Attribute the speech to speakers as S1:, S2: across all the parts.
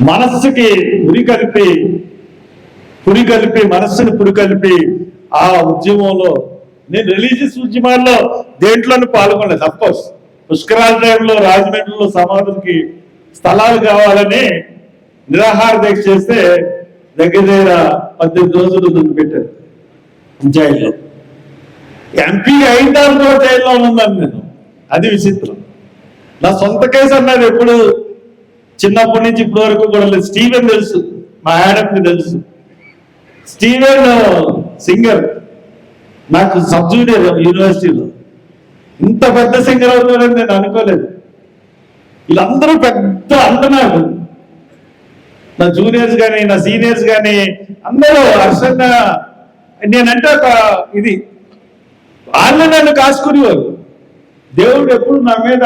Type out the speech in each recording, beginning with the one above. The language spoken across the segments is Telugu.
S1: మనస్సుకి ఉరి కలిపి పురి కలిపి మనస్సుని పురి కలిపి ఆ ఉద్యమంలో నేను రిలీజియస్ ఉద్యమాల్లో దేంట్లోనూ పాల్గొనలేదు. అఫ్కోర్స్ పుష్కరాల టైంలో రాజమండ్రిలో సమాధులకి స్థలాలు కావాలని నిరాహార దీక్ష చేస్తే దగ్గర దగ్గర పద్దెనిమిది రోజులు నన్ను పెట్టారు జైల్లో ఎంపీ అయిన తర్వాత జైల్లో ఉన్నాను నేను. అది విచిత్రం. నా సొంత కేసు అన్నది ఎప్పుడు? చిన్నప్పటి నుంచి ఇప్పటి వరకు కూడా లేదు. స్టీవెన్ తెలుసు. మా యాడమ్కి తెలుసు. Steven singer. నాకు సబ్ జూనియర్ యూనివర్సిటీలో. ఇంత పెద్ద సింగర్ అవుతాడని నేను అనుకోలేదు. వీళ్ళందరూ పెద్ద అంటున్నారు. నా జూనియర్స్ కానీ నా సీనియర్స్ కానీ అందరూ హర్షంగా నేనంటే ఒక ఇది. వాళ్ళు నన్ను కాసుకునేవారు. దేవుడు ఎప్పుడు నా మీద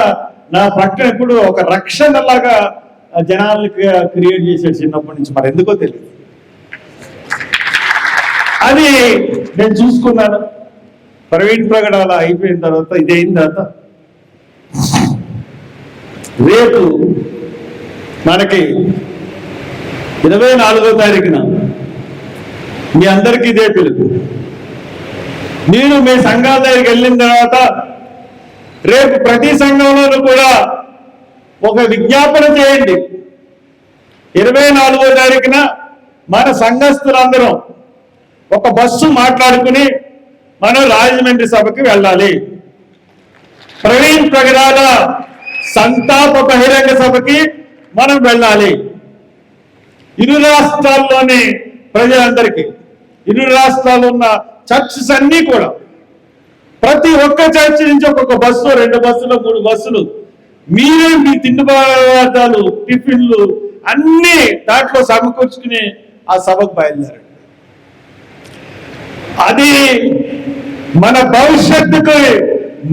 S1: నా పక్కన ఎప్పుడు ఒక రక్షణలాగా జనాలకి క్రియేట్ చేశాడు చిన్నప్పటి నుంచి మరి ఎందుకో తెలియదు అది నేను చూసుకున్నాను. ప్రవీణ్ ప్రగడ అలా అయిపోయిన తర్వాత ఇది అయిన తర్వాత రేపు మనకి ఇరవై నాలుగో తారీఖున మీ అందరికీ ఇదే పిలుపు. నేను మీ సంఘాల దగ్గరికి వెళ్ళిన తర్వాత రేపు ప్రతి సంఘంలోనూ కూడా ఒక విజ్ఞాపన చేయండి. ఇరవై నాలుగో తారీఖున మన సంఘస్థులందరం ఒక బస్సు మాట్లాడుకుని మనం రాజమండ్రి సభకి వెళ్ళాలి. ప్రవీణ్ ప్రగడాల సంతాప బహిరంగ సభకి మనం వెళ్ళాలి. ఇరు రాష్ట్రాల్లోని ప్రజలందరికీ ఇరు రాష్ట్రాల్లో ఉన్న చర్చెస్ అన్నీ కూడా ప్రతి ఒక్క చర్చి నుంచి ఒక్కొక్క బస్సు రెండు బస్సులు మూడు బస్సులు మీరే మీ తిండి పదార్థాలు టిఫిన్లు అన్నీ దాంట్లో సమకూర్చుకుని ఆ సభకు బయలుదేరండి. అది మన భవిష్యత్తుకు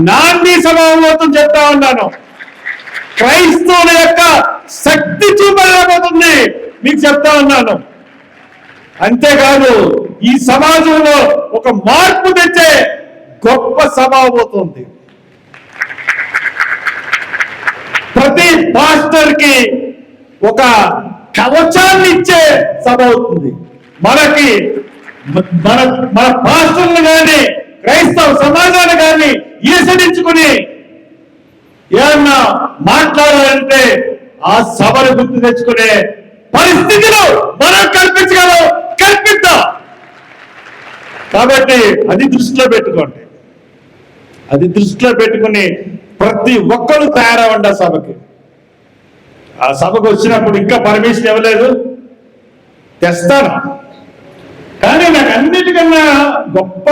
S1: నాంది సభావతం చెప్తా ఉన్నాను. క్రైస్తవుల యొక్క శక్తి చూపలేకపోతుంది. మీకు చెప్తా ఉన్నాను. అంతేకాదు ఈ సమాజంలో ఒక మార్పు తెచ్చే గొప్ప సభ అవుతుంది ప్రతి పాస్టర్కి ఒక కవచాన్ని ఇచ్చే సభ అవుతుంది మనకి మన మన పాస్టర్లు కానీ క్రైస్తవ సమాజాన్ని కానీ ఈసడించుకుని ఏమన్నా మాట్లాడాలంటే ఆ సభను గుర్తు తెచ్చుకునే పరిస్థితిలో మనం కల్పించగలం కల్పిద్దాం. కాబట్టి అది దృష్టిలో పెట్టుకోండి. అది దృష్టిలో పెట్టుకుని ప్రతి ఒక్కరు తయారవ్వండి ఆ సభకి. ఆ సభకు వచ్చినప్పుడు ఇంకా పర్మిషన్ ఇవ్వలేదు. తెస్తాను. కానీ నాకు అన్నిటికన్నా గొప్ప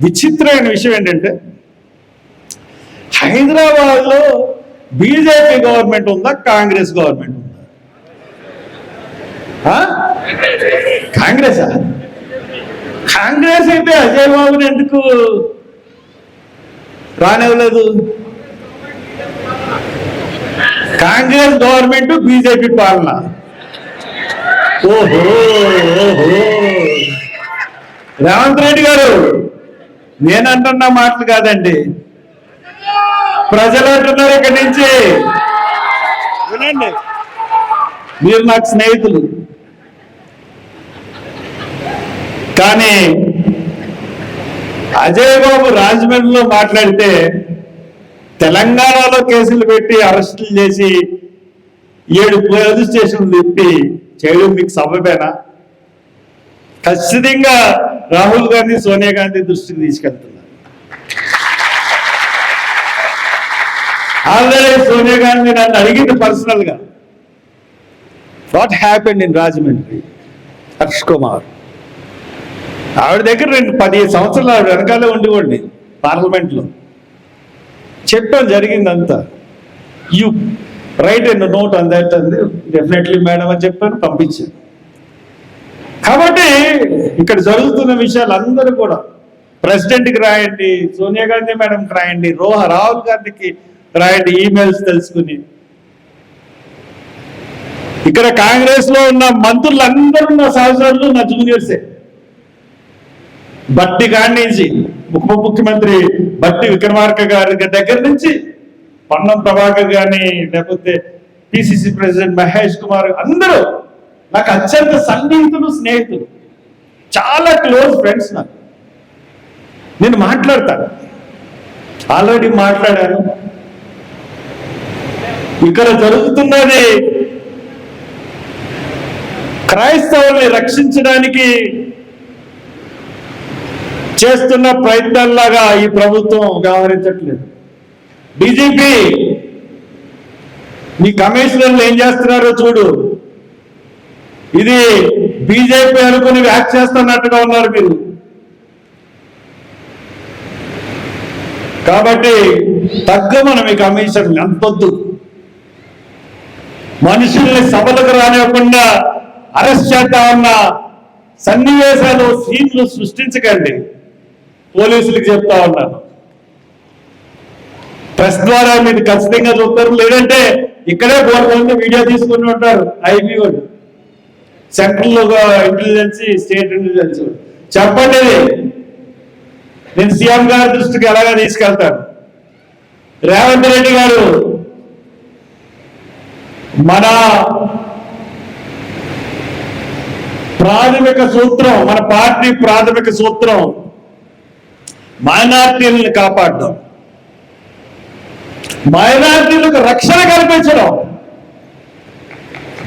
S1: విచిత్రమైన విషయం ఏంటంటే హైదరాబాద్లో బీజేపీ గవర్నమెంట్ ఉందా కాంగ్రెస్ గవర్నమెంట్ ఉందా? ఆ? కాంగ్రెసా? కాంగ్రెస్ అయితే అజయ్ బాబుని ఎందుకు రానివ్వలేదు? కాంగ్రెస్ గవర్నమెంట్ బీజేపీ పాలన. ఓహో ఓహో. రేవంత్ రెడ్డి గారు నేనంటున్న మాటలు కాదండి. ప్రజలు అంటున్నారు ఇక్కడి నుంచి. వినండి. మీరు నాకు స్నేహితులు. కానీ అజయ్ బాబు రాజమండ్రిలో మాట్లాడితే తెలంగాణలో కేసులు పెట్టి అరెస్టులు చేసి ఏడు పోలీస్ స్టేషన్లు తిప్పి చేయడం మీకు సబబేనా? ఖచ్చితంగా రాహుల్ గాంధీ సోనియా గాంధీ దృష్టికి తీసుకెళ్తున్నారు. ఆల్రెడీ సోనియా గాంధీ నన్ను అడిగింది పర్సనల్గా what happened in Rajahmundry? Harsh Kumar. ఆవిడ దగ్గర రెండు పదిహేను సంవత్సరాలు ఆవిడ వెనకాలే ఉండివ్వండి పార్లమెంట్లో. చెప్పడం జరిగిందంతా. You write and note on that అంది డెఫినెట్లీ మేడం అని చెప్పాను పంపించాను. కాబట్టి ఇక్కడ జరుగుతున్న విషయాలు అందరూ కూడా ప్రెసిడెంట్కి రాయండి సోనియా గాంధీ మేడంకి రాయండి రోహ రాహుల్ గాంధీకి రాయండి ఈమెయిల్స్ తెలుసుకుని. ఇక్కడ కాంగ్రెస్లో ఉన్న మంత్రులందరూ నా సహచరులు నా జూనియర్సే. బట్టి కాడి నుంచి ఉప ముఖ్యమంత్రి బట్టి విక్రమార్క గారి దగ్గర నుంచి పన్నం ప్రభాకర్ గారిని లేకపోతే పిసిసి ప్రెసిడెంట్ మహేష్ కుమార్ అందరూ నాకు అత్యంత సన్నిహితులు స్నేహితులు. చాలా క్లోజ్ ఫ్రెండ్స్ నాకు. నేను మాట్లాడతాను. ఆల్రెడీ మాట్లాడాను. ఇక్కడ జరుగుతున్నది క్రైస్తవుల్ని రక్షించడానికి చేస్తున్న ప్రయత్నాల్లాగా ఈ ప్రభుత్వం వ్యవహరించట్లేదు. బీజేపీ మీ కమిషనర్లు ఏం చేస్తున్నారో చూడు. ఇది బీజేపీ అనుకుని వ్యాక్ చేస్తున్నట్టుగా ఉన్నారు మీరు. కాబట్టి తగ్గ మనం ఈ కమిషన్లు అంతొద్దు. మనుషుల్ని సభలకు రానివ్వకుండా అరెస్ట్ చేద్దామన్న సన్నివేశాలు సీన్లు సృష్టించకండి. పోలీసులకు చెప్తా ఉన్నాను ప్రెస్ ద్వారా మీరు ఖచ్చితంగా చూస్తారు లేదంటే ఇక్కడే బోర్డు వీడియో తీసుకుని ఉంటారు ఐబీ వాళ్ళు. సెంట్రల్ ఇంటెలిజెన్స్ స్టేట్ ఇంటెలిజెన్స్ చెప్పండి నేను సీఎం గారి దృష్టికి ఎలాగా తీసుకెళ్తాను? రేవంత్ రెడ్డి గారు మన ప్రాథమిక సూత్రం మన పార్టీ ప్రాథమిక సూత్రం మైనార్టీలను కాపాడడం. మైనార్టీలకు రక్షణ కల్పించడం.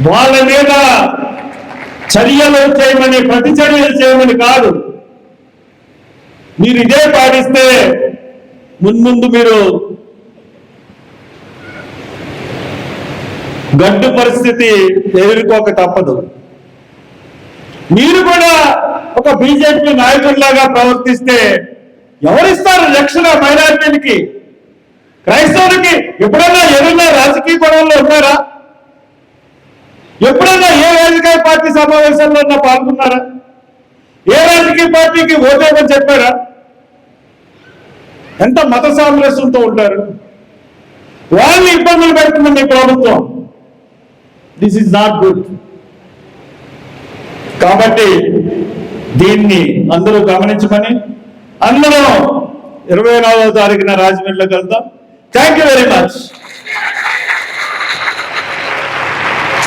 S1: వాళ్ళ మీద చర్యలు చేయమని ప్రతి చర్యలు చేయమని కాదు. మీరు ఇదే పాటిస్తే మున్ముందు మీరు గడ్డు పరిస్థితి ఎదుర్కోక తప్పదు. మీరు కూడా ఒక బీజేపీ నాయకుడిలాగా ప్రవర్తిస్తే ఎవరిస్తారు రక్షణ మైనార్టీలకి? క్రైస్తవులకి ఎప్పుడైనా ఎవరన్నా రాజకీయ గొడవల్లో ఉన్నారా? ఎప్పుడైనా ఏ రాజకీయ పార్టీ సమావేశాల్లో పాల్గొన్నారా? ఏ రాజకీయ పార్టీకి ఓటేమని చెప్పారా? ఎంత మత సామరస్యంతో ఉంటారు? వాళ్ళని ఇబ్బందులు పెడుతుందండి ప్రభుత్వం. దిస్ ఇస్ నాట్ గుడ్ కాబట్టి దీన్ని అందరూ గమనించమని అందరం ఇరవై నాలుగో తారీఖున రాజమండ్రిలోకి వెళ్తాం. Thank you very much